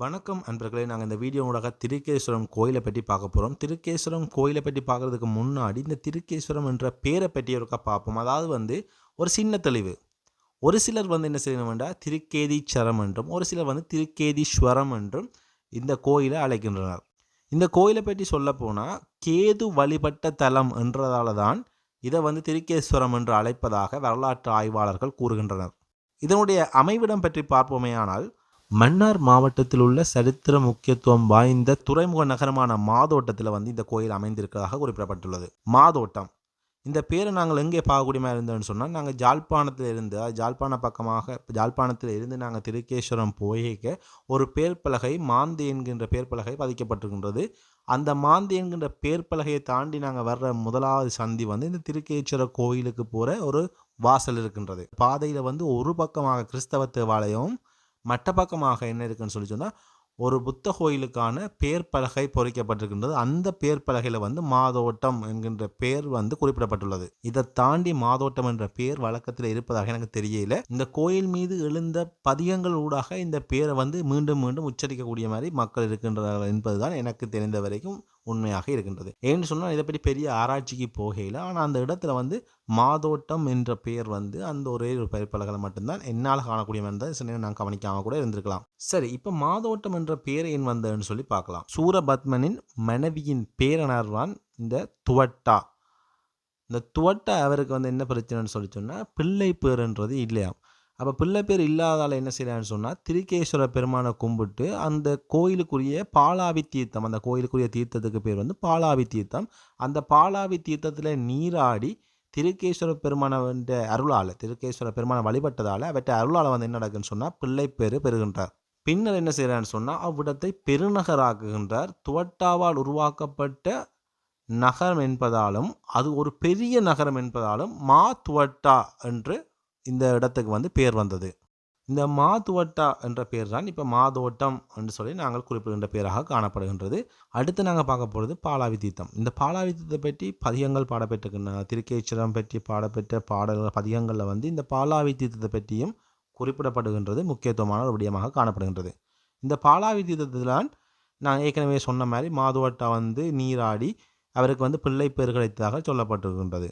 வணக்கம் அன்பர்களே நாங்கள் இந்த வீடியோ ஊடாக திருக்கேஸ்வரம் கோயிலை பற்றி பார்க்க போகிறோம் திருக்கேஸ்வரம் கோயிலை பற்றி பார்க்குறதுக்கு முன்னாடி இந்த திருக்கேஸ்வரம் என்ற பேரை பற்றி ஒருக்கா பார்ப்போம். அதாவது வந்து ஒரு சின்ன தெளிவு. ஒரு சிலர் வந்து என்ன செய்யணும் வேண்டாம் திருக்கேதீச்சரம் என்றும் ஒரு சிலர் வந்து திருக்கேதீஸ்வரம் என்றும் இந்த கோயிலை அழைக்கின்றனர். இந்த கோயிலை பற்றி சொல்ல போனால் கேது வழிபட்ட தலம் என்றதால தான் இதை வந்து திருக்கேஸ்வரம் என்று அழைப்பதாக வரலாற்று ஆய்வாளர்கள் கூறுகின்றனர். இதனுடைய அமைவிடம் பற்றி பார்ப்போமேயானால் மன்னார் மாவட்டத்தில் உள்ள சரித்திர முக்கியத்துவம் வாய்ந்த துறைமுக நகரமான மாதோட்டத்தில் வந்து இந்த கோயில் அமைந்திருக்கிறதாக குறிப்பிடப்பட்டுள்ளது. மாதோட்டம். இந்த பேரை நாங்கள் எங்கே பார்க்கக்கூடியமாக இருந்தோம்னு சொன்னால் நாங்கள் ஜாழ்ப்பாணத்தில் இருந்து ஜாழ்ப்பாண பக்கமாக ஜாழ்ப்பாணத்தில் இருந்து நாங்கள் திருக்கேஸ்வரம் போயிக்க ஒரு பேர்பலகை மாந்தி என்கின்ற பேர்பலகை பதிக்கப்பட்டிருக்கின்றது. அந்த மாந்தி என்கின்ற பேர்பலகையை தாண்டி நாங்கள் வர்ற முதலாவது சந்தி வந்து இந்த திருக்கேஸ்வர கோயிலுக்கு போகிற ஒரு வாசல் இருக்கின்றது. பாதையில் வந்து ஒரு பக்கமாக கிறிஸ்தவ தேவாலயம் மட்டப்பக்கமாக என்ன இருக்குன்னு சொல்லி சொன்னால் ஒரு புத்த கோயிலுக்கான பேர் பலகை பொறிக்கப்பட்டிருக்கின்றது. அந்த பேர் பலகையில் வந்து மாதோட்டம் என்கின்ற பேர் வந்து குறிப்பிடப்பட்டுள்ளது. இதை தாண்டி மாதோட்டம் என்ற பேர் வழக்கத்தில் இருப்பதாக எனக்கு தெரியல. இந்த கோயில் மீது எழுந்த பதிகங்கள் ஊடாக இந்த பேரை வந்து மீண்டும் மீண்டும் உச்சரிக்கக்கூடிய மாதிரி மக்கள் இருக்கின்றார்கள் என்பதுதான் எனக்கு தெரிந்த வரைக்கும் உண்மையாக இருக்கின்றது. ஏன்னு சொன்னால் இதை பற்றி பெரிய ஆராய்ச்சிக்கு போகையில் ஆனால் அந்த இடத்துல வந்து மாதோட்டம் என்ற பெயர் வந்து அந்த ஒரே ஒரு பெயர் மட்டும்தான் என்னால் காணக்கூடிய மாதிரி சில நேரம் நான் கவனிக்காமல் கூட இருந்திருக்கலாம். சரி இப்போ மாதோட்டம் என்ற பேர் ஏன் வந்ததுன்னு சொல்லி பார்க்கலாம். சூரபத்மனின் மனைவியின் பேரனர்வான் இந்த துவட்டா. இந்த துவட்டா அவருக்கு வந்து என்ன பிரச்சனைன்னு சொல்லி சொன்னால் பிள்ளை பேருன்றது இல்லையா அப்போ பிள்ளை பேர் இல்லாதால என்ன செய்கிறான்னு சொன்னால் திருக்கேஸ்வர பெருமானை கும்பிட்டு அந்த கோயிலுக்குரிய பாலாவி தீர்த்தம் அந்த கோயிலுக்குரிய தீர்த்தத்துக்கு பேர் வந்து பாலாவி தீர்த்தம். அந்த பாலாவி தீர்த்தத்தில் நீராடி திருக்கேஸ்வர பெருமானை அருளால் திருக்கேஸ்வர பெருமானை வழிபட்டதால் அவற்றை அருளால் வந்து என்ன நடக்குன்னு சொன்னால் பிள்ளை பேர் பெறுகின்றார். பின்னர் என்ன செய்கிறான்னு சொன்னால் அவ்விடத்தை பெருநகராக்குகின்றார். துவட்டாவால் உருவாக்கப்பட்ட நகரம் என்பதாலும் அது ஒரு பெரிய நகரம் என்பதாலும் மா துவட்டா என்று இந்த இடத்துக்கு வந்து பேர் வந்தது. இந்த மாதுவட்டா என்ற பேர் தான் இப்போ மாதோட்டம் என்று சொல்லி நாங்கள் குறிப்பிடுகின்ற பேராக காணப்படுகின்றது. அடுத்து நாங்கள் பார்க்க போகிறது பாலாவி தீர்த்தம். இந்த பாலாவி தீர்த்தத்தை பற்றி பதிகங்கள் பாடப்பட்டிருக்கின்றன திருக்கேச்சரம் பற்றி பாடப்பெற்ற பாடல்கள் பதிகங்களில் வந்து இந்த பாலாவி தீர்த்தத்தை பற்றியும் குறிப்பிடப்படுகின்றது. முக்கியத்துவமான ஒரு விடயமாக காணப்படுகின்றது. இந்த பாலாவி தீர்த்தத்தில்தான் நான் ஏற்கனவே சொன்ன மாதிரி மாதுவட்டா வந்து நீராடி அவருக்கு வந்து பிள்ளை பேர் கிடைத்ததாக சொல்லப்பட்டிருக்கின்றது.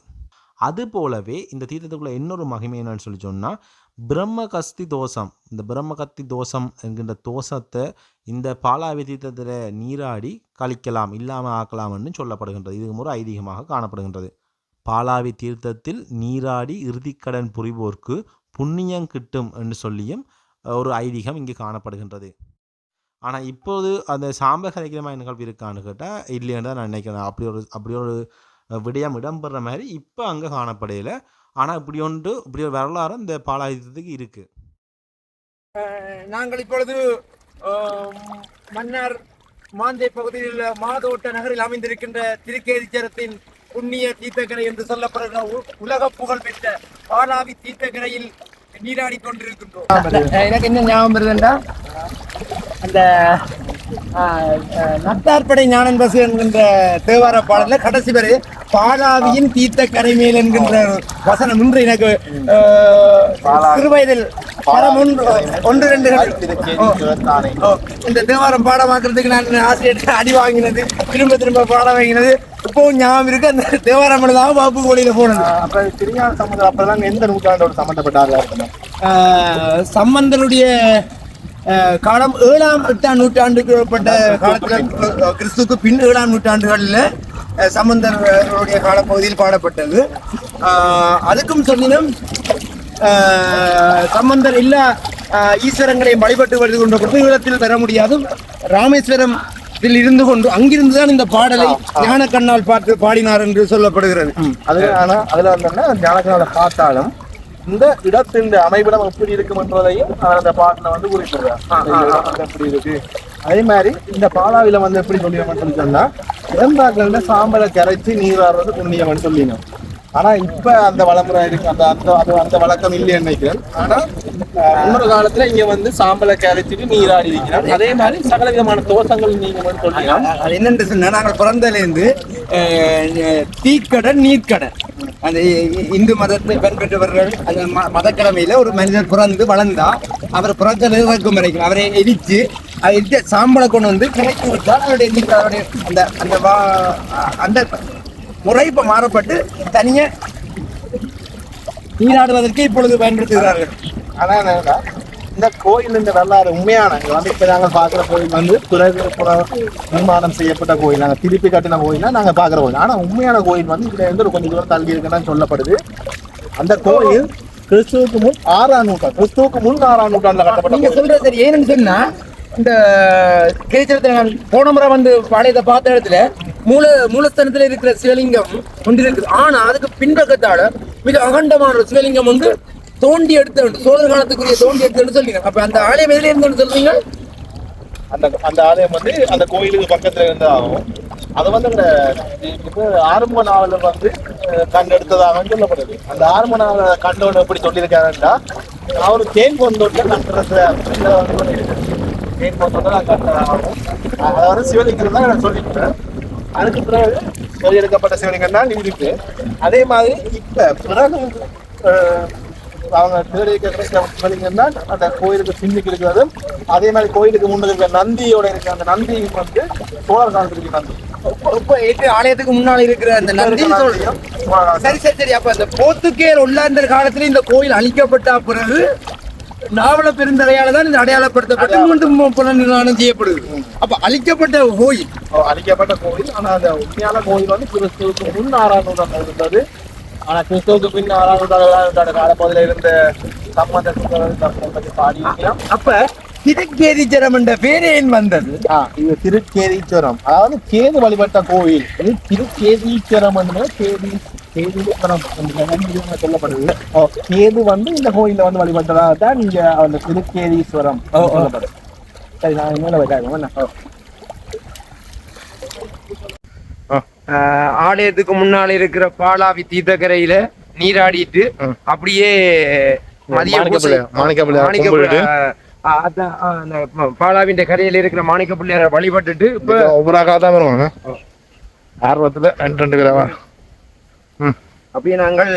அது போலவே இந்த தீர்த்தத்துக்குள்ள இன்னொரு மகிமை என்னன்னு சொல்லி சொன்னால் பிரம்மகஸ்தி தோஷம். இந்த பிரம்மகத்தி தோஷம் என்கின்ற தோஷத்தை இந்த பாலாவி தீர்த்தத்தில் நீராடி கழிக்கலாம் இல்லாமல் ஆக்கலாம்னு சொல்லப்படுகின்றது. இது ஒரு ஐதீகமாக காணப்படுகின்றது. பாலாவி தீர்த்தத்தில் நீராடி இறுதிக்கடன் புரிவோர்க்கு புண்ணியம் கிட்டும் என்று சொல்லியும் ஒரு ஐதீகம் இங்கு காணப்படுகின்றது. ஆனால் இப்போது அந்த சாம்ப கரைக்கிரமாக நிகழ்வு இருக்கான்னு கேட்டால் இல்லைன்னு தான் நான் நினைக்கிறேன். அப்படி ஒரு அப்படி ஒரு விடயம் இடம்பெற மாதிரி இப்போ அங்கே காணப்படையில. ஆனால் இப்படி ஒன்று இப்படி ஒரு வரலாறு இந்த பாலாயுதத்துக்கு இருக்கு. நாங்கள் இப்பொழுது மன்னார் மாந்தை பகுதியில் உள்ள மாதோட்ட நகரில் அமைந்திருக்கின்ற திருக்கேதிச்சரத்தின் புண்ணிய தீர்த்தக்கரை என்று சொல்லப்படுகிற உ- உலக புகழ் பெற்ற பாலாவி தீர்த்தக்கரையில் நீராடி கொண்டிருக்கின்றோம். எனக்கு என்ன ஞாபகம் வருதுண்டா? அந்த நத்தார்படை ஞானன் பசு என்கின்ற தேவார பாடல்ல கடைசி வரை பாலாவியின் தீர்த்த கரை மேல் என்கின்ற வசனம் இன்று எனக்கு சிறுவயதில் படம் ஒன்று ஒன்று ரெண்டு இந்த தேவாரம் பாடமாக்குறதுக்கு நான் ஆசிரியர் அடி வாங்கினது திரும்ப திரும்ப பாடம் வாங்கினது. இப்பவும் ஞாபகம் இருக்கு. அந்த தேவாரம் தான் பாப்பு கோழியில போனது. அப்ப திருஞான சம்பந்தர் அப்பதான் எந்த நூற்றாண்டோட சம்பந்தப்பட்டார்களா இருக்கணும் ஆஹ், காலம் ஏழாம் எட்டாம் நூற்றாண்டுக்கு உட்பட்ட காலத்துல அஹ், கிறிஸ்துவுக்கு பின் ஏழாம் நூற்றாண்டுகளில் சம்பந்தருடைய காலப்பகுதியில் பாடப்பட்டது அதுக்கும் சொல்லினும் ஆஹ், சம்பந்தர் எல்லா ஈஸ்வரங்களையும் வழிபட்டு வருது கொண்ட பொழுது ஈழத்தில் பெற முடியாது ராமேஸ்வரம் இதில் இருந்து கொண்டு அங்கிருந்து தான் இந்த பாடலை ஞான கண்ணால் பார்த்து பாடினார் என்று சொல்லப்படுகிறது அதுல ஆனா அதுல வந்தோம்னா ஞானக்கனால பார்த்தாலும் இந்த இடத்தின் அமைவிடம் எப்படி இருக்கும் என்பதையும் அவர் அந்த பாட்டுல வந்து குறிப்பிடுறார். எப்படி இருக்கு? அதே மாதிரி இந்த பாலாவில வந்து எப்படி சொல்லியோம்னு சொன்னா இறந்தாக்கள்ல சாம்பலை கரைச்சு நீராடுறது புண்ணியம்னு சொல்லினோம். ஆனா இப்ப அந்த வளமுறை இருக்கு. அந்த அந்த அது அந்த வழக்கம் இல்லைன்னு நினைக்கிறேன். ஆனா அஹ், முன்னொரு காலத்துல இங்க வந்து சாம்பலை கரைச்சிட்டு நீராடி இருக்கிறார். அதே மாதிரி சகல விதமான தோஷங்கள் நீங்க சொல்லிக்கலாம் அது என்னன்னு சொன்னா நாங்கள் பிறந்தலேருந்து தீக்கடன் நீர்க்கடன். அந்த இந்து மதத்தை பின்பற்றவர்கள் அந்த ம- மதக்கிழமையில ஒரு மனிதர் பிறந்து வளர்ந்தா அவர் பிறந்த இறக்கும் வரைக்கும் அவரை எரித்து அதை இருக்க சாம்பலை கொண்டு வந்து கிடைத்து விட்டால் அவருடைய நீர் அந்த அந்த வா- அந்த முறை இப்போ மாறப்பட்டு தனியாக நீராடுவதற்கு இப்பொழுது பயன்படுத்துகிறார்கள். அதான். இந்த கோயில் இந்த வரலாறு உண்மையான. இது வந்து இப்ப நாங்க பாக்குற கோயில் வந்து பிறகு புற- நிர்மாணம் செய்யப்பட்ட கோயில். நாங்க திருப்பி கட்டின கோயில்னா நாங்க பாக்குற கோயில். ஆனா உண்மையான கோயில் வந்து இதுல இருந்து ஒரு கொஞ்சம் தூரம் தள்ளி இருக்குன்னு சொல்லப்படுது. அந்த கோயில் கிறிஸ்துவுக்கு முன் ஆறாம் நூற்றாண்டு கிறிஸ்துவுக்கு முன் ஆறாம் நூற்றாண்டுல கட்டப்பட்ட நீங்க கோயில். சொல்றது சரி. ஏன்னு சொன்னா இந்த கிரிச்சலத்தில் நான் போன முறை வந்து பழையதை பார்த்த இடத்துல மூல மூலஸ்தானத்துல இருக்கிற சிவலிங்கம் ஒன்று இருக்குது. ஆனா அதுக்கு பின்பக்கத்தால மிக அகண்டமான ஒரு சிவலிங்கம் வந்து தோண்டி எடுத்து சோழர் காலத்துக்குரிய தோண்டி எடுத்து சொல்றீங்க அப்ப அந்த ஆலயம் எதுல இருந்து சொல்றீங்க? அந்த அந்த ஆலயம் வந்து அந்த கோயிலுக்கு பக்கத்துல இருந்து ஆகும். அது வந்து அந்த இது ஆரம்ப நாவல வந்து கண்டெடுத்ததாக சொல்லப்படுது. அந்த ஆரம்ப நாவல கண்டோட எப்படி சொல்லியிருக்காருன்னா அவரு தேன் கொண்டோட்ல கட்டுறது தேன் கொண்டோட அதை அதாவது சிவலிங்கம் தான் நான் சொல்லிக்கிறேன் அதுக்கு பிறகு வெளியெடுக்கப்பட்ட சிவலிங்கம் தான் இருக்கு. அதே மாதிரி இப்ப பிறகு அவங்க தேடி தான் அந்த கோயிலுக்கு பின்னுக்கு இருக்கிறது. அதே மாதிரி கோயிலுக்கு முன்னுக்கு இருக்கிற நந்தியோட இருக்கிற அந்த நந்தி வந்து சோழர் காலத்துல இருக்கிற நந்தி இப்ப ஆலயத்துக்கு முன்னால இருக்கிற அந்த நந்தி சரி சரி சரி. அப்ப அந்த போர்த்துகேயர் உள்ளாந்தர் காலத்துல இந்த கோயில் அழிக்கப்பட்ட பிறகு நாவல பெருந்தரையால தான் இந்த அடையாளப்படுத்தப்பட்டு மீண்டும் புனர்நிர்மாணம் செய்யப்படுது. அப்ப அழிக்கப்பட்ட கோயில். அழிக்கப்பட்ட கோயில். ஆனா அந்த உண்மையான கோயில் வந்து கிறிஸ்துவுக்கு முன் ஆறாம் நூற்றாண்டு இருந்தது. ஆனா கிறிஸ்துவுக்கு பின் ஆறாம் நூற்றாண்டு காலப்பகுதியில் இருந்த சம்பந்த சுந்தரர் பற்றி பாடியிருக்கலாம் அப்ப திருக்கேதீச்சரம் என்ற பேரே ஏன் வந்தது. இது திருக்கேதீஸ்வரம் அதாவது கேது வழிபட்ட கோயில் இது திருக்கேதீஸ்வரம் என்று கேதி நம்பிக்கையாக சொல்லப்படுது. கேது வந்து இந்த கோயில்ல வந்து வழிபட்டதாக தான் இங்க அந்த திருக்கேதீஸ்வரம். சொல்லப்படுது. சரி நான் வைக்காங்க என்ன ஓ. ஆஹ் ஆலயத்துக்கு முன்னால இருக்கிற பாலாவி தீர்த்தக்கரையில நீராடிட்டு. அப்படியே பாலாவின் கரையில இருக்கிற மாணிக்க பிள்ளையார வழிபட்டுட்டு இப்ப ஒவ்வொரு தான் வருவாங்க. ஆர்வத்துல ரெண்டு ரெண்டு பேரவா அப்படியே நாங்கள்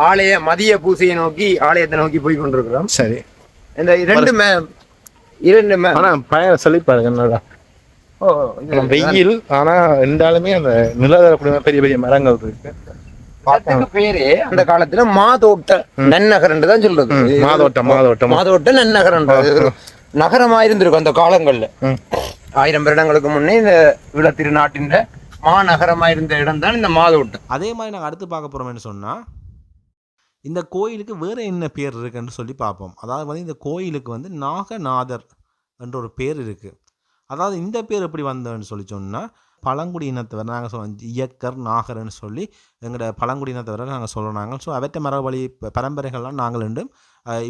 ஆலய மதிய பூசையை நோக்கி ஆலயத்தை நோக்கி போய் கொண்டிருக்கிறோம். சரி. இந்த இரண்டு மே இரண்டு மே ஆனா பையன் செழிப்பாருங்க என்னடா ஓ, இது- வெயில் ஆனா இருந்தாலுமே அந்த நிலதரக்கூடிய பெரிய பெரிய மரங்கள் இருக்கு. பேரு அந்த காலத்துல மாதோட்ட நன்னகர் தான் சொல்றது. மாதோட்டம், மாதோட்டம். மாதோட்ட நன்னகர் நகரமா இருந்திருக்கும் அந்த காலங்கள்ல. ஆயிரம் வருடங்களுக்கு முன்னே இந்த விழ திருநாட்டின் மாநகரமா இருந்த இடம் தான் இந்த மாதோட்டம் அதே மாதிரி நாங்கள் அடுத்து பார்க்க போகிறோம்னு சொன்னால் இந்த கோயிலுக்கு வேறு என்ன பேர் இருக்குன்னு சொல்லி பார்ப்போம். அதாவது வந்து இந்த கோயிலுக்கு வந்து நாகநாதர் என்ற ஒரு பேர் இருக்குது அதாவது இந்த பேர் எப்படி வந்ததுன்னு சொல்லி சொன்னால் பழங்குடி இனத்தவர் நாங்கள் சொல்லுவோம் இயக்கர் நாகர்னு சொல்லி எங்களோட பழங்குடி இனத்தவரை நாங்கள் சொல்கிறாங்க ஸோ அவற்றை மரபழி பரம்பரைகள்லாம் நாங்கள் என்றும்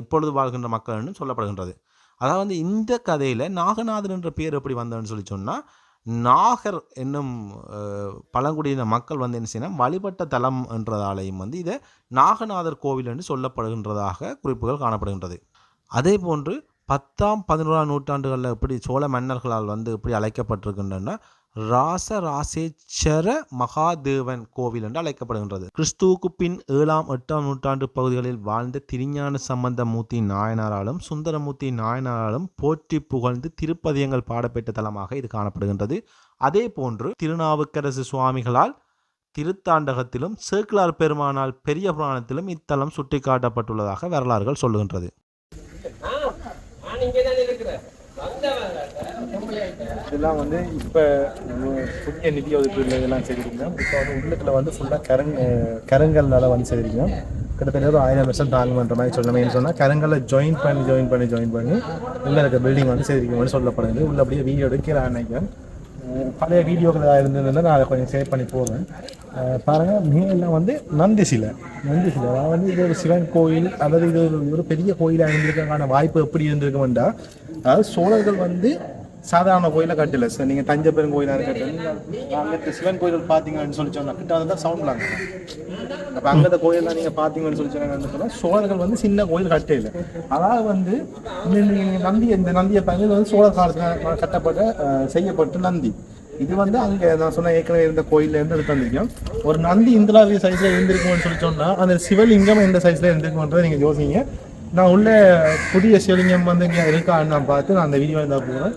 இப்பொழுது வாழ்கின்ற மக்கள் என்றும் சொல்லப்படுகின்றது. அதாவது வந்து இந்த கதையில் நாகநாதர் என்ற பேர் எப்படி வந்ததுன்னு சொல்லி சொன்னால் நாகர் என்னும் பழங்குடியின மக்கள் வந்து என்ன செய்யணும் வழிபட்ட தலம் என்றதாலையும் வந்து இதை நாகநாதர் கோவில் என்று சொல்லப்படுகின்றதாக குறிப்புகள் காணப்படுகின்றது. அதே போன்று பத்தாம் பதினோராம் நூற்றாண்டுகளில் எப்படி சோழ மன்னர்களால் வந்து எப்படி அழைக்கப்பட்டிருக்கின்றன? ராசராசேச்சர மகாதேவன் கோவில் என்று அழைக்கப்படுகின்றது. கிறிஸ்துவுக்கு பின் ஏழாம் எட்டாம் நூற்றாண்டு பகுதிகளில் வாழ்ந்த திருஞான சம்பந்தமூர்த்தி நாயனாராலும் சுந்தரமூர்த்தி நாயனாராலும் போற்றி புகழ்ந்து திருப்பதியங்கள் பாடப்பெற்ற தலமாக இது காணப்படுகின்றது. அதே போன்று திருநாவுக்கரசு சுவாமிகளால் திருத்தாண்டகத்திலும் சேக்கிலார் பெருமானால் பெரிய புராணத்திலும் இத்தலம் சுட்டிக்காட்டப்பட்டுள்ளதாக வரலாறுகள் சொல்லுகின்றது. இதெல்லாம் வந்து இப்போ புதிய நிதி ஒதுக்கீடு இதெல்லாம் செய்திருக்கோம். இப்போ வந்து உள்ளத்தில் வந்து ஃபுல்லாக கரங் கருங்கல்லால் வந்து செய்திருக்கோம். கிட்டத்தட்ட ஒரு ஆயிரம் வருஷம் தாங்குமன்ற மாதிரி சொல்லணும் சொன்னால் கரங்களை ஜாயின் பண்ணி ஜாயின் பண்ணி ஜாயின் பண்ணி உள்ள இருக்க பில்டிங் வந்து செய்திருக்கோம்னு சொல்லப்படுது. உள்ளபடியே வீடு வீடியோ எடுக்கிறான் நினைக்கிறேன் பழைய வீடியோக்களாக ஏதாவது நான் அதை கொஞ்சம் சேவ் பண்ணி போடுறேன். பாருங்கள் பாருங்க மேலாம் வந்து நந்தி சிலை. நந்தி சிலை. அதாவது வந்து இது ஒரு சிவன் கோயில் அல்லது இது ஒரு ஒரு பெரிய கோயிலாக இருந்திருக்கிறதுக்கான வாய்ப்பு எப்படி இருந்திருக்குமெண்டா அதாவது சோழர்கள் வந்து சாதாரண கோயிலை கட்டல சார். நீங்கள் தஞ்சை பெரும் கோயிலாக இருக்கட்டும் அங்கே சிவன் கோயில் பார்த்தீங்கன்னு சொல்லி சொன்னால் கிட்ட வந்து தான் சவுண்ட்லாங்க அப்போ அங்கே கோயிலெலாம் நீங்கள் பார்த்தீங்கன்னு சொல்லி சொன்னாங்க சொன்னால் சோழர்கள் வந்து சின்ன கோயில் கட்டையில் அதாவது வந்து நந்தி இந்த நந்தியை பார்த்து வந்து சோழர் காலத்தில் கட்டப்பட்ட செய்யப்பட்ட நந்தி. இது வந்து அங்கே நான் சொன்ன ஏற்கனவே இருந்த கோயில்ல இருந்து எடுத்து வந்திருக்கோம் ஒரு நந்தி இந்திராவிய சைஸில் இருந்திருக்கும்னு சொல்லி சொன்னால் அந்த சிவலிங்கம் எந்த சைஸில் இருந்திருக்கும்ன்றதை நீங்கள் யோசிங்க. நான் உள்ள புதிய சிவலிங்கம் வந்து இங்கே இருக்கான்னு நான் பார்த்து நான் அந்த வீடியோ இருந்தால் போகிறேன்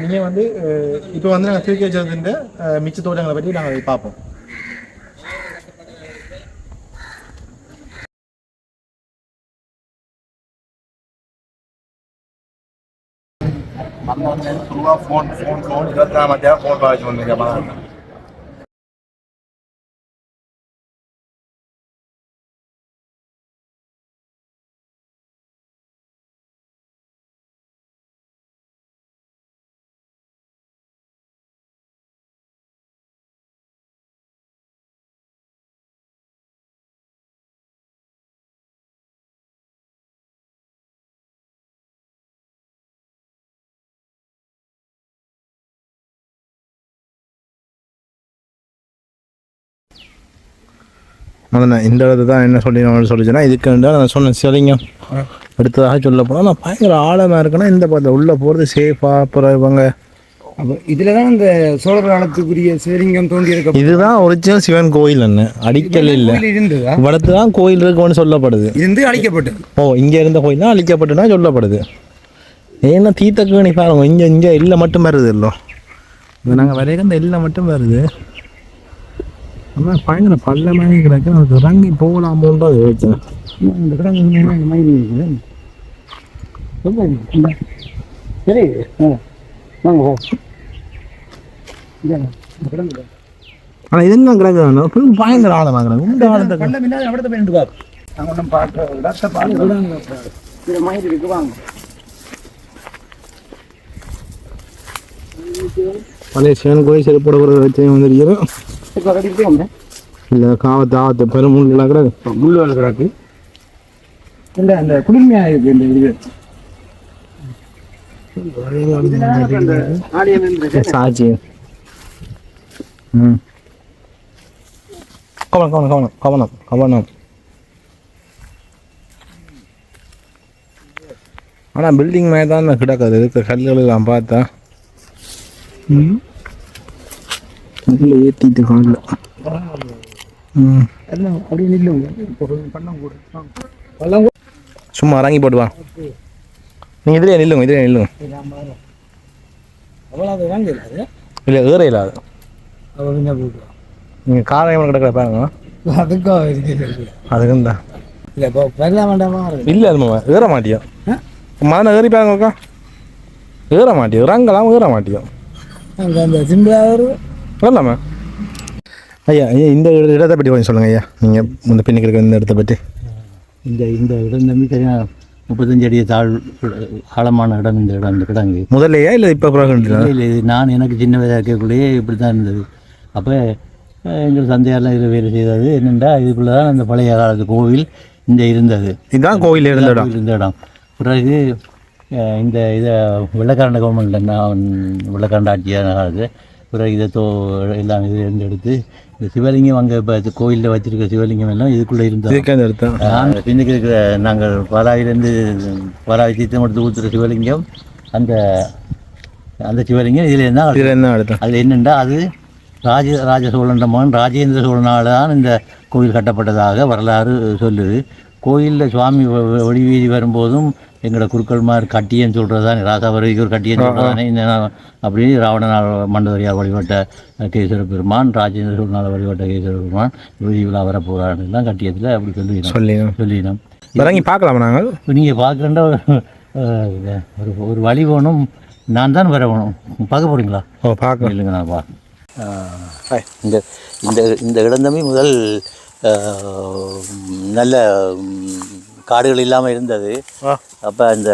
நீங்கள் வந்து இப்போ வந்து நாங்கள் திருக்கி வச்சதுன்ற மிச்ச தோட்டங்களை பற்றி நாங்கள் பார்ப்போம் ஃபோன் ஃபோன் ஃபோன் இருபத்தி மத்தியா ஃபோன் பாய்ச்சி வந்துருக்கேன் அதான் இந்த இடத்துல தான் என்ன சொல்லி நான் சொல்லிச்சேன்னா இதுக்கு நான் சொன்னேன் சரிங்க. அடுத்ததாக சொல்ல போனால் நான் பயங்கர ஆழமாக இருக்குன்னா இந்த பார்த்த உள்ளே போகிறது சேஃபாக அப்புறம் இவங்க. அப்போ இதில் தான் இந்த சோழர் காலத்துக்குரிய சிவலிங்கம் தோண்டி இருக்க இதுதான் ஒரிஜினல் சிவன் கோயில் என்ன அடிக்கல் இல்லை. இவ்வளத்து தான் கோயில் இருக்குன்னு சொல்லப்படுது. இருந்து அழிக்கப்பட்டது. ஓ இங்கே இருந்த கோயில் தான் அழிக்கப்பட்டுனா சொல்லப்படுது. ஏன்னா தீத்தக்கணி பாருங்க இங்கே இங்கே இல்லை மட்டும் வருது இல்லோ. நாங்கள் வரைய இந்த இல்லை மட்டும் வருது. ஆனால் பயங்கர பள்ளமாக கிடக்கு. அதுக்கு இறங்கி போகலாமோன்றது யோசிச்சேன் இந்த கிடங்கு மயில் இருக்குது? சரி வாங்க போ. ஆனால் இதெல்லாம் கிடக்கு வேணும் பயங்கர ஆழமாக கிடக்கு. இந்த ஆழத்தை கண்ட பின்னாடி அப்படித்த போயிட்டு பாரு நாங்கள் ஒன்றும் இடத்தை பார்க்க இது மயில் இருக்கு. வாங்க. பழைய சிவன் கோயில் செருப்போட ஒரு வச்சு வந்துருக்கிறோம். இல்லை காவத்து ஆவத்து கிடக்கு முள்ளு வேலை கிடக்கு. இல்லை அந்த குளிர்மையாக இருக்கு இந்த இது. சாட்சி ம். கவனம் கவனம் கவனம் கவனம் கவனம். ஆனால் பில்டிங் மேலே தான் கிடக்குது இருக்க கல்லுகளெல்லாம் பார்த்தா கல்லில் ஏற்றிட்டு காலில் ம் எல்லாம் அப்படியே நில்லுங்க இப்போ பண்ண கூட. பள்ளம் சும்மா இறங்கி போட்டு வா. நீங்கள் இதுலேயே நில்லுங்க இதுலேயே நில்லுங்க இல்லை ஏற இல்லாது நீங்கள் காரம் கிடக்கிற பாருங்க. அதுக்கும் தான் இல்லை அது ஏற மாட்டியோ? மதனை ஏறி பாருங்க ஏற மாட்டியோ? இறங்கலாம் ஏற மாட்டியோ? அங்கே அந்த சிம்பிளாக வரலாமா? ஐயா ஐயா இந்த இட- இடத்தை பற்றி கொஞ்சம் சொல்லுங்கள் ஐயா. நீங்கள் இந்த பின்னுக்கு இருக்கிற இந்த இடத்தை பற்றி. இந்த இந்த இடம் தம்பி சரியாக முப்பத்தஞ்சு அடி தாழ் ஆழமான இடம் இந்த இடம் இந்த கிடங்கு. முதல்லையா இல்லை இப்போ பிறகு இல்லை, இல்லை இது நான் எனக்கு சின்ன வயதாக இருக்கக்குள்ளேயே இப்படி தான் இருந்தது. அப்போ எங்கள் சந்தையாரெலாம் இதில் வேலை செய்தது என்னென்னா இதுக்குள்ளே தான் அந்த பழைய காலத்து கோவில் இந்த இருந்தது. இதுதான் கோயில் இருந்த இடம். கோவில் இருந்த இடம். பிறகு இந்த இதை வெள்ளக்காரண்ட கவர்மெண்ட்டில் நான் வெள்ளக்காரண்ட ஆட்சியான காலத்து பிறகு இதை தோ எல்லாம் இது இருந்து எடுத்து இந்த சிவலிங்கம் அங்கே இப்போ கோயிலில் வச்சிருக்க சிவலிங்கம் எல்லாம் இதுக்குள்ளே நான் பின்னுக்கு இருக்கிற நாங்கள் பாலாவிலேருந்து பாலாவி தீர்த்தம் கொடுத்து ஊற்றுற சிவலிங்கம் அந்த அந்த சிவலிங்கம் இதில் என்ன இதில் என்ன அதில் என்னென்னா அது ராஜ ராஜ சோழன்ற மகன் ராஜேந்திர சோழனால் தான் இந்த கோயில் கட்டப்பட்டதாக வரலாறு சொல்லுது. கோயிலில் சுவாமி வெளி வீதி வரும்போதும் எங்களோட குருக்கள்மார் கட்டியன்னு சொல்கிறது தான் ராசாவரிக்கு ஒரு கட்டியன்னு சொல்கிறது தானே இந்த நா- அப்படி ராவணனால் மண்டவரியார் வழிபட்ட கேசவ பெருமான் ராஜேந்திர சோழனால் வழிபட்ட கேசவ பெருமான் விழா வரப்போகிறான்னு எல்லாம் கட்டியத்தில் அப்படி சொல்லினோம். சொல்லி சொல்லினோம். இறங்கி பார்க்கலாமா நாங்கள்? நீங்கள் பார்க்குறேன்டா ஒரு ஒரு வழி வேணும். நான் தான் வர வேணும். பார்க்க போகிறீங்களா ஓ பார்க்கலாம். இல்லைங்க நான் பா இந்த இந்த இந்த இடந்தமே முதல் நல்ல காடுகள் இல்லாமல் இருந்தது. அப்போ இந்த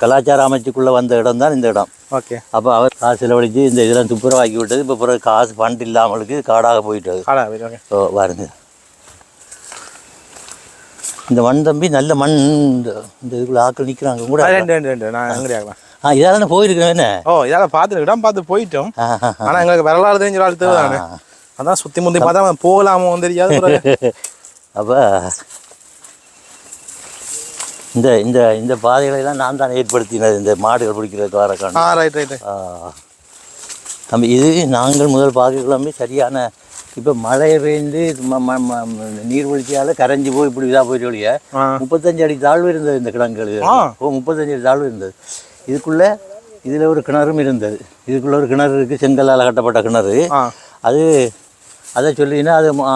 கலாச்சார அமைச்சுக்குள்ளே வந்த இடம் தான் இந்த இடம். ஓகே. அப்போ அவர் காசு செலவழித்து இந்த இதெல்லாம் துப்புரவாக்கி விட்டது. இப்போ பிறகு காசு ஃபண்ட் இல்லாமலுக்கு காடாக போயிட்டது ஓ பாருங்க இந்த மண் தம்பி நல்ல மண் இந்த இதுக்குள்ள ஆட்கள் நிற்கிறாங்க கூட நான் ஆ. இதாக தானே போயிருக்கேன் என்ன ஓ இதால் பார்த்து இடம் பார்த்து போயிட்டோம். ஆனால் எங்களுக்கு வரலாறு தெரிஞ்ச ஆள் ஆ. அதான் சுற்றி முந்தி பார்த்தா போகலாமோ தெரியாது அப்போ இந்த இந்த இந்த பாதைகளை எல்லாம் நான் தான் ஏற்படுத்தினது. இந்த மாடுகள் பிடிக்கிறதுக்கு வர ஆ காரணம் ரைட் ரைட்டு ஆ. தம்பி இது நாங்கள் முதல் பார்க்கலாமே சரியான இப்போ மழை பெய்ந்து நீர்வீழ்ச்சியால் கரைஞ்சி போய் இப்படி இதாக போயிட்டு ஒழிய ஆ. முப்பத்தஞ்சு அடி தாழ்வு இருந்தது இந்த கிடங்குகள். ஆ. ஓ முப்பத்தஞ்சு அடி தாழ்வு இருந்தது. இதுக்குள்ளே இதில் ஒரு கிணறும் இருந்தது. இதுக்குள்ள ஒரு கிணறு இருக்குது செங்கல்லால் கட்டப்பட்ட கிணறு. ஆ. அது அதை சொல்லிங்கன்னா அது ஆ,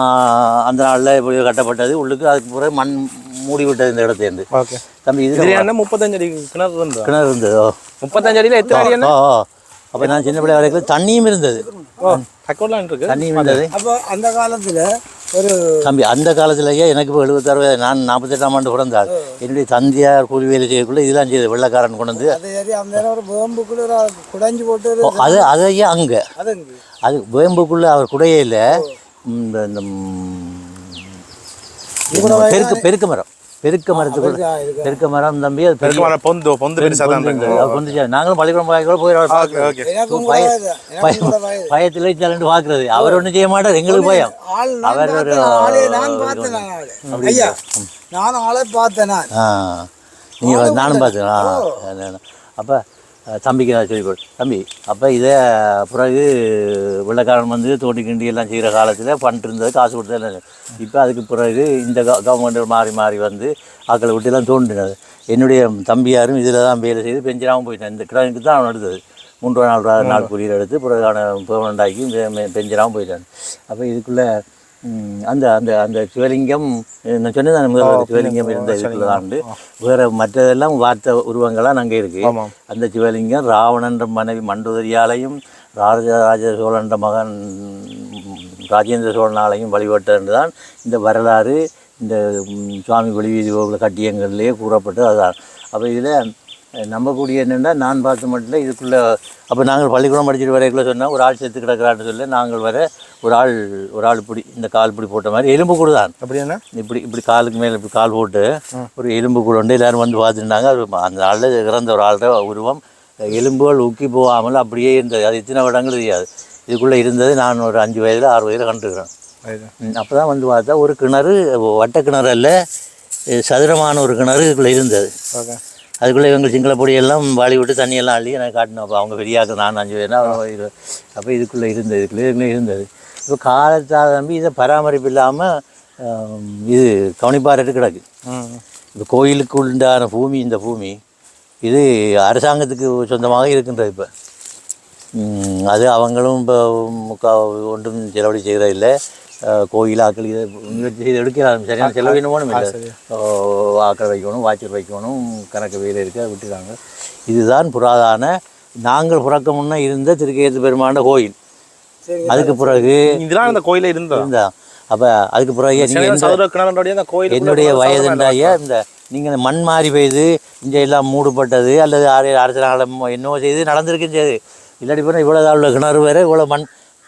அந்த நாளில் இப்படி கட்டப்பட்டது. உள்ளுக்கு அதுக்கு பிறகு மண் மூடி விட்டது இந்த இடத்துலேருந்து ஓகே தம்பி இது என்ன முப்பத்தஞ்சு அடி கிணறு இருந்தா கிணறு இருந்ததோ? முப்பத்தஞ்சு அடியில எத்தனை அடி அப்போ நான் சின்ன பிள்ளை வரைக்கும் தண்ணியும் இருந்தது. தண்ணியும் இருந்தது. அப்போ அந்த காலத்துல ஒரு தம்பி அந்த காலத்துலயே எனக்கு இப்போ எழுபத்தாறு வயது. நான் நாற்பத்தெட்டாம் ஆண்டு பிறந்தாள். என்னுடைய தந்தையார் கூலி வேலை செய்யக்குள்ள இதெல்லாம் செய்யுது வெள்ளக்காரன் கொண்டு வந்து. அது அதையே அங்கே. அது வேம்புக்குள்ளே அவர் குடையில இந்த பெருக்க பெருக்க மரம். பெருக்க மரத்துக்குள்ள பெருக்க மரம் தம்பி அது பெரிய பெருக்கமான பொந்து பொந்து பெருசா தான் பொந்து இருக்கு பொந்துச்சு. நாங்களும் பள்ளிக்கூடம் போய் கூட பய-. பயத்தில் வச்சாலு பார்க்கறது அவர் ஒன்றும் செய்ய மாட்டார். எங்களுக்கு பயம். ஆள் நான் அவர் ஒரு. ஐயா நானும் ஆளை பார்த்தேன் நீங்கள் நானும் பார்த்தேன் அப்போ தம்பிக்கு நான் சொல்லி கொடு தம்பி அப்போ இதை பிறகு வெள்ளக்காரன் வந்து தோண்டி கிண்டி எல்லாம் செய்கிற காலத்தில் பண்ணிட்டு இருந்தது காசு கொடுத்து எல்லாம் இப்போ அதுக்கு பிறகு இந்த கவர்மெண்ட் மாறி மாறி வந்து ஆக்களை விட்டு எல்லாம் தோண்டினது. என்னுடைய தம்பியாரும் இதில் தான் வேலை செய்து பெஞ்சராகவும் போயிட்டேன். இந்த கிழமைக்கு தான் அவன் எடுத்தது மூன்று நாள் நாள் கூலியில் எடுத்து பிறகு அவனை பெர்மனண்ட் ஆக்கி பெஞ்சராகவும் போயிட்டான். அப்போ இதுக்குள்ளே அந்த அந்த அந்த சிவலிங்கம் நான் சொன்னது அந்த முதல்ல சிவலிங்கம் இருந்த இதுக்குள்ள தாண்டு வேற மற்றதெல்லாம் வார்த்தை உருவங்கள்லாம் அங்கே இருக்கு. ஆமாம். அந்த சிவலிங்கம் ராவணன்ற மனைவி மண்டுதரியாலையும் ராஜராஜ சோழன்ற மகன் ராஜேந்திர சோழனாலையும் வழிபட்டது தான் இந்த வரலாறு இந்த சுவாமி வெளிவீதி கோவில் கட்டியங்கள்லேயே கூறப்பட்டு அதுதான். அப்போ இதில் நம்பக்கூடிய என்னென்னா நான் பார்த்த மட்டும் இதுக்குள்ளே அப்போ நாங்கள் பள்ளிக்கூடம் படிச்சுட்டு வரைக்குள்ள சொன்னால் ஒரு ஆள் செத்து கிடக்கிறான்னு சொல்லி நாங்கள் வர ஒரு ஆள் ஒரு ஆள் இப்படி இந்த கால் இப்படி போட்ட மாதிரி எலும்பு கூடு தான். அப்படி என்ன? இப்படி இப்படி காலுக்கு மேலே இப்படி கால் போட்டு ஒரு எலும்பு கூட உண்டு எல்லாரும் வந்து பார்த்துட்டாங்க அது அந்த நாளில் இறந்த ஒரு ஆள்கிட்ட உருவம் எலும்புகள் ஊக்கி போகாமல் அப்படியே இருந்தது. அது எத்தனை வருடங்கள் தெரியாது. இதுக்குள்ளே இருந்தது நான் ஒரு அஞ்சு வயதில் ஆறு வயதில் கண்டுருக்கிறேன் அப்போ தான் வந்து பார்த்தா ஒரு கிணறு வட்ட கிணறு அல்ல சதுரமான ஒரு கிணறு இதுக்குள்ளே இருந்தது. ஓகே. அதுக்குள்ளே இவங்க சிங்கள பொடியெல்லாம் வாளி விட்டு தண்ணியெல்லாம் அள்ளி எனக்கு காட்டினோம் அப்போ அவங்க பெரியாக்கு நான் அஞ்சு பேர்னா அப்போ இதுக்குள்ளே இருந்தது இதுக்குள்ளே இதுக்குள்ளே இருந்தது. இப்போ காலத்தால் நம்பி இதை பராமரிப்பு இல்லாமல் இது கவனிப்பாரிட்டு கிடக்கு. இப்போ கோயிலுக்கு உண்டான பூமி இந்த பூமி இது அரசாங்கத்துக்கு சொந்தமாக இருக்கின்றது இப்போ. அது அவங்களும் இப்போ ஒன்றும் செலவழி செய்கிறதில்லை கோயில் ஆக்கள் இதை முயற்சி செய்து எடுக்கலாம் சரியான இல்லை ஆக்கள் வைக்கணும் வாய்ச்சல் வைக்கணும் கணக்கு வேலை இருக்க விட்டுறாங்க இதுதான் புராதான நாங்கள் பிறக்க முன்னே இருந்த திருக்கேத்து பெருமான கோயில் அதுக்கு பிறகு இதெல்லாம் இந்த கோயில இருந்தா இருந்தா அப்போ அதுக்கு பிறகு நீங்கள் அந்த என்னுடைய வயதுண்டாய இந்த நீங்கள் மண் மாறி பெய்து இங்கே எல்லாம் மூடப்பட்டது அல்லது ஆறு அரசாங்கம் என்னவோ செய்து நடந்திருக்கு செய்து இல்லாட்டி போனால் இவ்வளோ உள்ள கிணறு வேறு இவ்வளோ மண்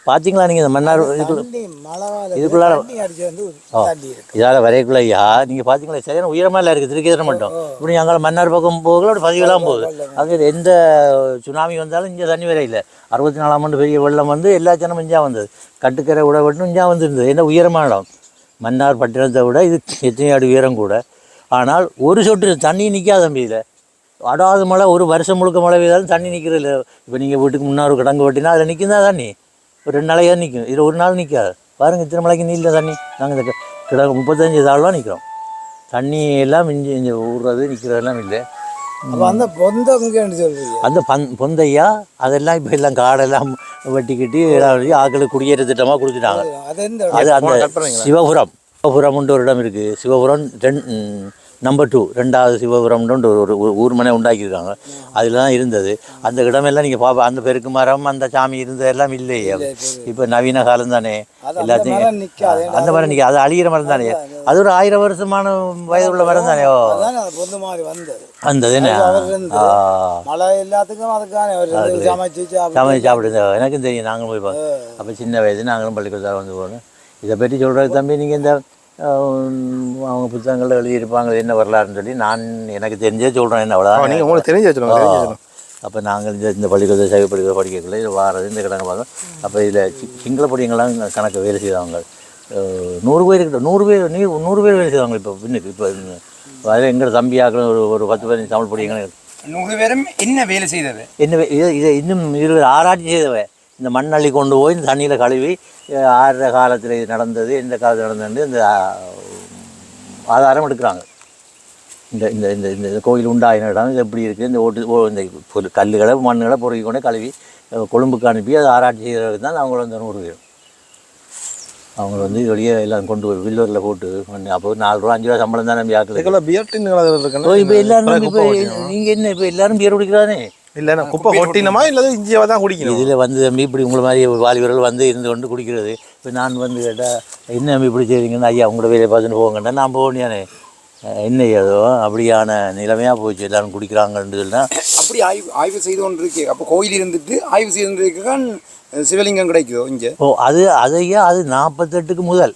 பார்த்தீங்களா நீங்கள் இந்த மன்னார் இதுக்குள்ள இதுக்குள்ளார- ஓ. இதால் வரைக்குள்ள ஐயா நீங்கள் பார்த்தீங்களா சரியான உயரமாக இல்லை இருக்குது திருக்கேதனம் மட்டும். இப்படி அங்கே மன்னார் பக்கம் போகல அப்படி பதிவெல்லாம் போகுது. அது எந்த சுனாமி வந்தாலும் இங்கே தண்ணி வர இல்லை அறுபத்தி நாலாம் ஆண்டு பெரிய வெள்ளம் வந்து எல்லா ஜனமும் இஞ்சா வந்தது. கட்டுக்கரை விட மட்டும் இஞ்சா வந்துருந்தது. என்ன உயரமான இடம்? மன்னார் பட்டினத்தை விட இது எத்தனை அடி உயரம் கூட. ஆனால் ஒரு சொட்டு தண்ணி நிற்காத தம்பி இதில். அடாத மழை ஒரு வருஷம் முழுக்க மழை பெய்தாலும் தண்ணி நிற்கிறது இல்லை இப்போ நீங்கள் வீட்டுக்கு முன்னாடி கிடங்கு வெட்டினா அதில் நிற்கும் தான் தண்ணி. ஒரு ரெண்டு நாளைக்கு தான் நிற்கும். இது ஒரு நாள் நிற்காது. பாருங்கள் இத்தனை மலைக்கு நீல தண்ணி. நாங்கள் இந்த கி- கிடங்கு முப்பத்தஞ்சு தாழ்வாக நிற்கிறோம் தண்ணி எல்லாம் இஞ்சி இஞ்சி ஊறுறது நிற்கிறதெல்லாம் இல்லை. அப்ப அந்த சொல்றீங்க? அந்த பந் பொந்தையா? அதெல்லாம் இப்போ எல்லாம் காடெல்லாம் வெட்டிக்கிட்டு ஆக்களுக்கு குடியேற்ற திட்டமாக கொடுத்துட்டாங்க. அது அந்த. சிவபுரம். சிவபுரம்ன்ற ஒரு இடம் இருக்குது சிவபுரம் ரெண் நம்பர் டூ ரெண்டாவது சிவபுரம்ன்ற ஒரு ஒரு ஊ- ஊர் மனை உண்டாக்கியிருக்காங்க. அதில் தான் இருந்தது. அந்த இடமெல்லாம் நீங்கள் பார்ப்ப அந்த பெருக்கு மரம் அந்த சாமி இருந்ததெல்லாம் இல்லையே. இப்போ நவீன காலம் தானே எல்லாத்தையும் அந்த மரம் நிற்க அது அழியிற மரம் தானே? அது ஒரு ஆயிரம் வருஷமான வயது உள்ள மரம் தானே? வந்தது. என்ன? சமைச்சு சாப்பிடுங்க எனக்கும் தெரியும் நாங்களும் போய் பார்ப்போம் அப்போ சின்ன வயது நாங்களும் பள்ளிக்கூடத்தில் வந்து போகணும் இதை பற்றி சொல்கிறது தம்பி நீங்கள் இந்த அவங்க புத்தகங்களில் எழுதியிருப்பாங்க என்ன வரலாறுன்னு சொல்லி நான் எனக்கு தெரிஞ்சே சொல்கிறேன் என்ன ஆ, அவ்வளோதான் நீங்க உங்களுக்கு தெரிஞ்சு வச்சிருங்க அப்போ நாங்கள் இந்த இந்த பள்ளிக்கூடத்தை சைவ பள்ளிக்கூட படிக்கக்குள்ள இது வாரது இந்த கிடங்கு பார்க்கணும் அப்போ இதில் சி சிங்கள பொடியங்கள்லாம் கணக்கு வேலை செய்தவங்க அஹ், நூறு பேர் கிட்ட நூறு பேர் நீ நூறு பேர் வேலை செய்வாங்க இப்போ பின்னுக்கு. இப்போ அதில் எங்கள் தம்பியாக்கள் ஒரு ஒரு பத்து பதினஞ்சு தமிழ் பொடியங்களும் நூறு பேரும் என்ன வேலை செய்தது? என்ன வே- இதை இதை இன்னும் இருபது ஆராய்ச்சி செய்தவ. இந்த மண்ணள்ளி கொண்டு போய் இந்த தண்ணியில் கழுவி ஆறுற காலத்தில் இது நடந்தது எந்த காலத்தில் நடந்தது இந்த ஆதாரம் எடுக்கிறாங்க. இந்த இந்த இந்த இந்த கோயில் உண்டாயின இடம் இது எப்படி இருக்குது இந்த ஓட்டு இந்த கல்லுகளை மண்ணுகளை பொறுக்கி கொண்டு கழுவி கொழும்புக்கு அனுப்பி அதை ஆராய்ச்சி செய்கிறது தான் அவங்கள வந்து நூறு பேர். அவங்க வந்து வெளியே எல்லாம் கொண்டு போய் வில்லூரில் போட்டு பண்ணி அப்போ நாலு ரூபா அஞ்சு ரூபா சம்பளம் தான் நம்பி ஆக்கல இப்போ எல்லாரும் இப்போ. நீங்கள் என்ன இப்போ எல்லாரும் பியர் குடிக்கிறானே? இல்ல நான் குப்பை கொட்டினமா இல்லது இஞ்சியாவை தான் குடிக்கணும்? இதில் வந்து தம்பி இப்படி உங்களை மாதிரி வாலிபர்கள் வந்து இருந்து கொண்டு குடிக்கிறது. இப்போ நான் வந்து கேட்டால் என்ன தம்பி இப்படி செய்றீங்கன்னு ஐயா உங்களோட வேலையை பார்த்துட்டு போங்கண்டா நான் போகணியானே என்ன ஏதோ அப்படியான நிலைமையாக போச்சு. எல்லாரும் குடிக்கிறாங்கன்னு சொன்னா அப்படி ஆய்வு ஆய்வு செய்து கொண்டு இருக்கு அப்போ கோயில் இருந்துட்டு ஆய்வு செய்து கொண்டு இருக்கான் சிவலிங்கம் கிடைக்குதோ இங்கே? ஓ அது அதையா அது நாற்பத்தெட்டுக்கு முதல்.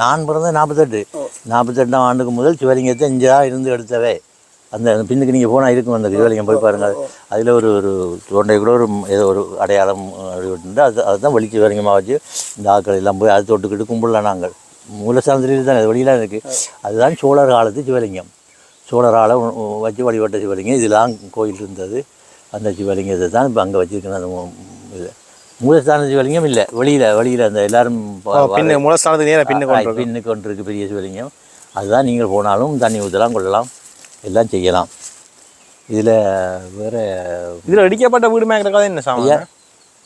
நான் பிறந்த நாற்பத்தெட்டு நாற்பத்தெட்டாம் ஆண்டுக்கு முதல் சிவலிங்கத்தை தான் இருந்து எடுத்தவே. அந்த அந்த பின்னுக்கு நீங்கள் போனால் இருக்கும் அந்த சிவலிங்கம் போய் பாருங்கள் அதில் ஒரு ஒரு தொண்டை கூட ஒரு ஏதோ ஒரு அடையாளம் விட்டு அது அதுதான் வெளி சிவலிங்கமாக வச்சு இந்த ஆட்கள் எல்லாம் போய் அதை தொட்டுக்கிட்டு கும்பிடலாம் நாங்கள். மூலஸ்தானத்தில் தான் வெளியெலாம் இருக்குது அதுதான் சோழர் காலத்து சிவலிங்கம். சோழரால் வச்சு வழிபட்ட சிவலிங்கம். இதெல்லாம் கோயில் இருந்தது. அந்த சிவலிங்கத்தை தான் இப்போ அங்கே வச்சுருக்கணும் அந்த இது. மூலஸ்தான சிவலிங்கம் இல்லை. வெளியில் வெளியில் அந்த எல்லாரும் பின்ன மூலஸ்தானத்துக்கு நேரம் பின்ன ஆ, கொண்டு பின்னுக்கு கொண்டு இருக்கு பெரிய சிவலிங்கம். அதுதான் நீங்கள் போனாலும் தண்ணி ஊற்றலாம் கொள்ளலாம். எல்லாம் செய்யலாம். இதில் வேற இதுல இடிக்கப்பட்ட வீடு மேய்க்கிற என்ன சாமி ஐயா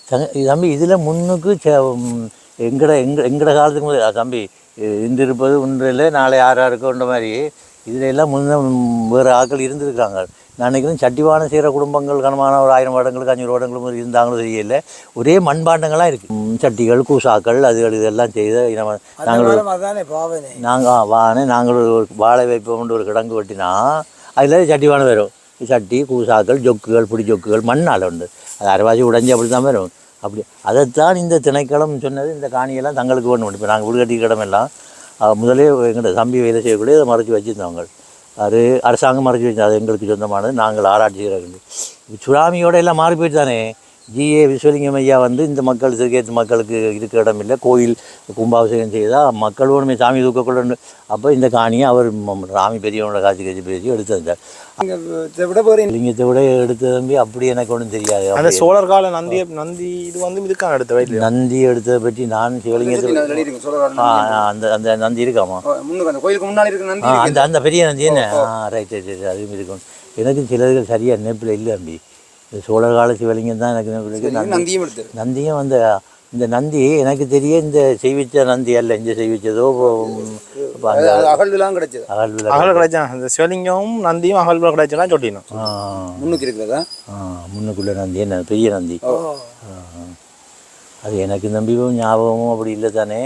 தங்க- தம்பி இதில் முன்னுக்கு எங்கட எங்க எங்கட காலத்துக்கு முதல் தம்பி இ- இன்று இருப்பது ஒன்றில் நாளை யார் யாருக்குன்ற மாதிரி. இதில் எல்லாம் முன்ன வேறு ஆட்கள் இருந்திருக்காங்க. நான் நினைக்கிறேன் சட்டிவானம் செய்கிற குடும்பங்கள் கனமான ஒரு ஆயிரம் வருடங்களுக்கு அஞ்சூறு வருடங்களுக்கு இருந்தாங்களும் தெரியல. ஒரே மண்பாண்டங்களாக இருக்குது சட்டிகள் கூசாக்கள் அதுகள் இதெல்லாம் செய்த இனம் நாங்கள் நாங்கள் வானே நாங்கள் ஒரு வாழை வைப்போம்னு ஒரு கிடங்கு வெட்டினா அதில் சட்டிவான வரும். சட்டி கூசாக்கள் ஜொக்குகள் பிடி ஜொக்குகள் மண்ணால் உண்டு அது அரைவாசி உடைஞ்சி அப்படி தான் வரும். அப்படி அதைத்தான் இந்த திணைக்களம் சொன்னது இந்த காணியெல்லாம் தங்களுக்கு வேணும் இப்போ நாங்கள் வீடு கட்டிக்கிற இடமெல்லாம் அஹ், முதலே எங்கள்கிட்ட தம்பி வேலை செய்யக்கூடிய அதை மறைச்சி வச்சுருந்தவங்க அது அரசாங்கம் மறைச்சி வச்சு அது எங்களுக்கு சொந்தமானது. நாங்கள் ஆராய்ச்சி செய்கிறோம். சுனாமியோட எல்லாம் மாறி போயிட்டு தானே. ஜிஏ விஸ்வலிங்கம் ஐயா வந்து இந்த மக்கள் திருக்கேத்து மக்களுக்கு இருக்க இடம் இல்லை. கோயில் கும்பாபிஷேகம் செய்தால் மக்கள் ஒன்றுமே சாமி தூக்கக்குள்ள அப்போ இந்த காணியை அவர் ராமி பெரியவனோட காட்சி காட்சி பேசி விட போகிறேன் லிங்கத்தை விட எடுத்த தம்பி அப்படி எனக்கு ஒன்றும் தெரியாது. அந்த சோழர் கால நந்தி நந்தி இது வந்து இதுக்கான எடுத்த வயது நந்தி எடுத்ததை பற்றி நான் சிவலிங்கத்தை ஆ ஆ, அந்த அந்த நந்தி இருக்காமா? அந்த அந்த அந்த பெரிய நந்தி என்ன? ரைட் ரைட் ரைட் அதுவும் இருக்கும். எனக்கு சிலதுகள் சரியாக நினைப்பில் இல்லை தம்பி. சோழர் கால சிவலிங்கம் தான் எனக்கு நந்தியும் எடுத்து. நந்தியும் அந்த இந்த நந்தி எனக்கு தெரிய இந்த செய்விச்ச நந்தி அல்ல இந்த செய்விச்சதோ அகழ்வுலாம் கிடைச்சது? அகல் அகல் கிடைச்சா அந்த சிவலிங்கமும் நந்தியும் அகல் கிடைச்சா சொட்டினோம் ஆ. முன்னுக்கு இருக்கிறதா? முன்னுக்குள்ள நந்தி என்ன பெரிய நந்தி. அது எனக்கு நம்பியும் ஞாபகமும் அப்படி இல்லை தானே.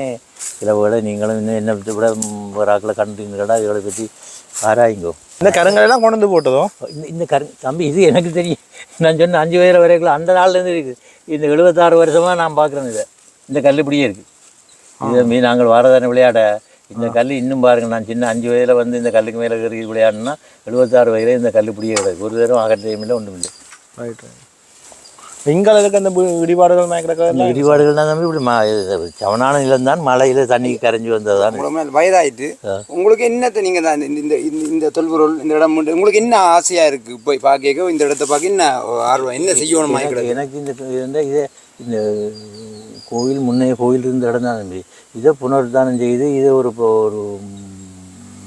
சில விட நீங்களும் இன்னும் என்ன விட ஒரு ஆக்களை கண்டுங்களா இவளை பற்றி ஆராயுங்கோ. இந்த கருங்கல் எல்லாம் கொண்டு வந்து போட்டதோ இந்த இந்த கரு தம்பி இது எனக்கு தெரியும். நான் சொன்ன அஞ்சு வயது வரைக்கும் அந்த நாள்லேருந்து இருக்குது இந்த எழுபத்தாறு வருஷமாக நான் பார்க்குறேன் இதை. இந்த கல் இப்படியே இருக்குது இது மீ நாங்கள் வாரதான விளையாட இந்த கல் இன்னும் பாருங்க. நான் சின்ன அஞ்சு வயதில் வந்து இந்த கல்லுக்கு மேலே ஏறி விளையாடினா எழுபத்தாறு வயதில் இந்த கல் இப்படியே கிடக்கு. ஒரு தரம் அகற்றையும் இல்லை ஒன்றும் இல்லை. ரைட் இங்கால இருக்க அந்த இடிபாடுகள் மேய்க்கிற இந்த இடிபாடுகள் தான் தம்பி இப்படி ம சவனான நிலம் தான் மழையில் தண்ணி கரைஞ்சி வந்தது தான் வயதாயிட்டு உங்களுக்கு என்னத்தை நீங்க தான் இந்த இந்த இந்த- இந்த தொல்பொருள் இந்த இடம் உண்டு. உங்களுக்கு என்ன ஆசையா இருக்கு? போய் பார்க்க இந்த இடத்த பார்க்க என்ன ஆர்வம் என்ன செய்யணுமா எனக்கு எனக்கு இந்த இந்த இதே இந்த கோயில் முன்னைய கோயில் இருந்த இடம் தான் தம்பி. இதை புனருத்தானம் செய்து இதை ஒரு ஒரு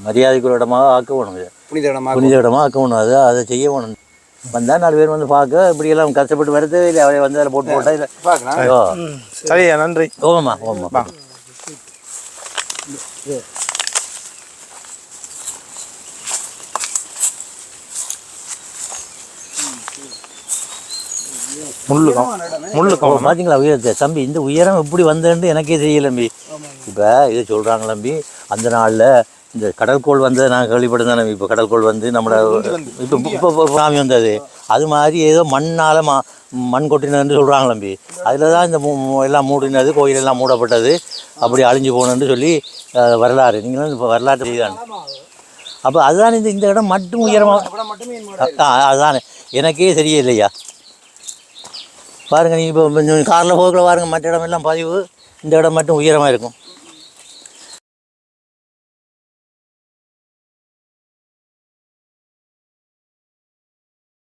மரியாதைக்குரிய இடமாக ஆக்க வேணும் இதை. புனித இடமா புனித இடமா ஆக்க வேணும் அதை அதை செய்ய வேணும் வந்தால் நாலு பேர் வந்து பார்க்க இப்படியெல்லாம் கஷ்டப்பட்டு வரது இல்லை. அவளை வந்து அதில் போட்டு போட்டா இல்லை சரியா நன்றி. ஓமாம்மா ஓமா முள்ளுக்கும் முள்ளுக்கும் பார்த்தீங்களா உயரத்தை? தம்பி இந்த உயரம் எப்படி வந்தேன்னு எனக்கே தெரியல தம்பி. இப்போ இதை சொல்கிறாங்க தம்பி. அந்த நாளில் இந்த கடற்கோள் வந்ததை நான் கேள்விப்பட்டேன் இப்போ கடற்கோள் வந்து நம்மளோட இப்போ இப்போ சாமி வந்தது. அது மாதிரி ஏதோ மண்ணால் மா மண் கொட்டினதுன்னு சொல்கிறாங்க தம்பி. அதில் தான் இந்த மூ- எல்லாம் மூடினது கோயில் எல்லாம் மூடப்பட்டது. அப்படி அழிஞ்சு போனதுன்னு சொல்லி வரலாறு. நீங்களும் இப்போ வரலாற்று செய்தான் அப்போ அதுதான் இந்த இந்த இடம் மட்டும் உயரமாக அதுதான் எனக்கே தெரியலையா? பாருங்க நீங்கள் இப்போ காரில் போகல பாருங்க மற்ற இடமெல்லாம் பதிவு. இந்த இடம் மட்டும் உயரமாக இருக்கும்.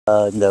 இந்த